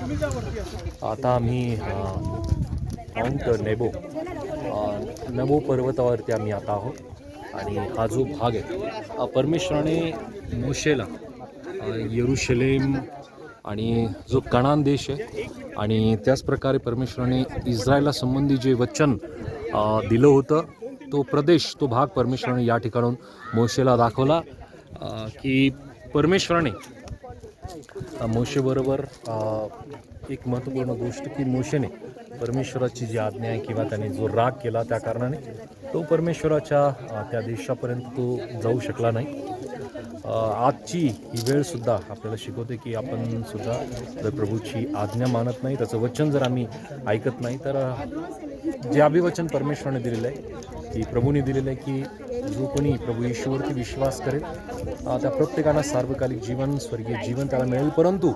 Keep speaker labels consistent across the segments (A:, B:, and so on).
A: आता आम्ही माउंट नेबो नबो पर्वतावरती आम्ही आता आहोत. आणि हा जो भाग आहे परमेश्वराने मोशेला अ, येरुशलेम आणि जो कणान देश आहे आणि त्याचप्रकारे परमेश्वराने इस्रायला संबंधी जे वचन दिलं होतं तो प्रदेश तो भाग परमेश्वराने या ठिकाणून मोशेला दाखवला की परमेश्वराने मोशेबरोबर एक महत्त्वपूर्ण गोष्ट की मोशेने परमेश्वराची जी आज्ञा आहे किंवा त्याने जो राग केला त्या कारणाने तो परमेश्वराच्या त्या देशापर्यंत तो जाऊ शकला नाही. आजची ही वेळसुद्धा आपल्याला शिकवते की आपण सुद्धा जर प्रभूची आज्ञा मानत नाही त्याचं वचन जर आम्ही ऐकत नाही तर जे अभिवचन परमेश्वराने दिलेलं आहे की प्रभूने दिलेलं आहे की जो कोणी प्रभू येशूवरती विश्वास करेल. त्या प्रत्येकाला सार्वकालिक जीवन स्वर्गीय जीवन त्याला मिळेल. परंतु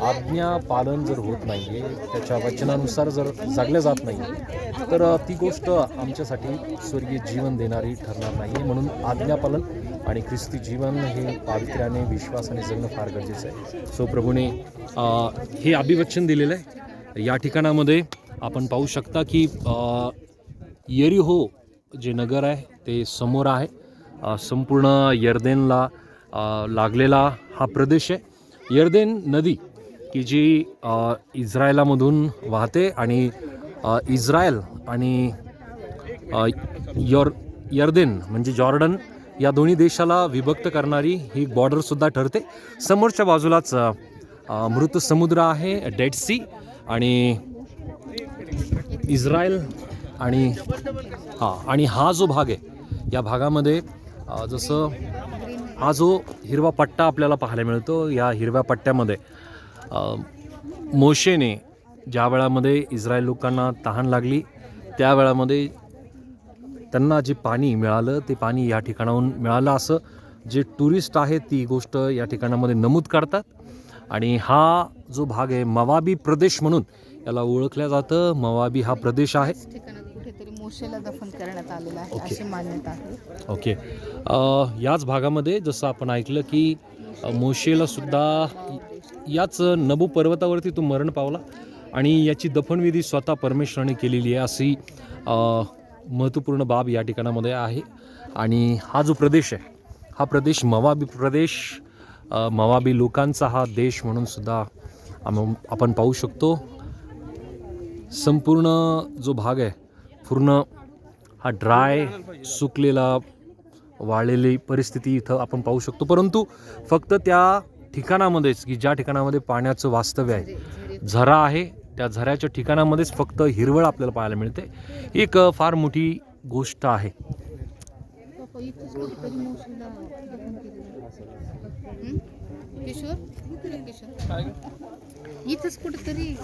A: आज्ञा पालन जर होत नाही आहे त्याच्या वचनानुसार जर जगल्या जात नाही तर ती गोष्ट आमच्यासाठी स्वर्गीय जीवन देणारी ठरणार नाही आहे म्हणून आज्ञापालन आणि ख्रिस्ती जीवन हे पावित्र्याने विश्वासाने जगणं फार गरजेचं आहे. सो प्रभूने हे अभिवचन दिलेलं आहे. या ठिकाणामध्ये आपण पाहू शकता की येरी हो जे नगर आहे ते समोर आहे. संपूर्ण यर्देनला लागलेला हा प्रदेश आहे. यर्देन नदी की जी इस्रायलामधून वाहते आणि इस्रायल आणि यॉर यर्देन म्हणजे जॉर्डन या दोन्ही देशाला विभक्त करणारी ही बॉर्डरसुद्धा ठरते. समोरच्या बाजूलाच मृत समुद्र आहे डेड सी आणि इस्रायल आणि हां आणि हा जो भाग आहे या भागामध्ये जसं हा जो हिरवा पट्टा आपल्याला पाहायला मिळतो या हिरव्या पट्ट्यामध्ये मोशेने ज्या वेळामध्ये इस्रायल लोकांना तहान लागली त्या वेळामध्ये त्यांना जे पाणी मिळालं ते पाणी या ठिकाणाहून मिळालं. असं जे टुरिस्ट आहेत ती गोष्ट या ठिकाणामध्ये नमूद करतात. आणि हा जो भाग आहे मवाबी प्रदेश म्हणून याला ओळखलं जातं. मवाबी हा प्रदेश आहे.
B: मोशेला दफन करण्यात आलेलं आहे
A: ओके.
B: अशी मान्यता आहे.
A: ओके. अ, याच भागामध्ये जसं आपण ऐकलं की अ, मोशेला सुद्धा याच नबू पर्वतावरती तो मरण पावला आणि याची दफनविधी स्वतः परमेश्वराने केलेली आहे अशी अ, महत्त्वपूर्ण बाब या ठिकाणामध्ये आहे. आणि हा जो प्रदेश आहे हा प्रदेश मवाबी प्रदेश अ, मवाबी लोकांचा हा देश म्हणून सुद्धा आम- आपण पाहू शकतो. संपूर्ण जो भाग आहे पूर्ण हा ड्राय सुकलेला वाळलेली परिस्थिती इथं आपण पाहू शकतो. परंतु फक्त त्या ठिकाणामध्येच की ज्या ठिकाणामध्ये पाण्याचं वास्तव्य आहे झरा आहे त्या झऱ्याच्या ठिकाणामध्येच फक्त हिरवळ आपल्याला पाहायला मिळते. एक फार मोठी गोष्ट आहे.
B: इथंच कुठेतरी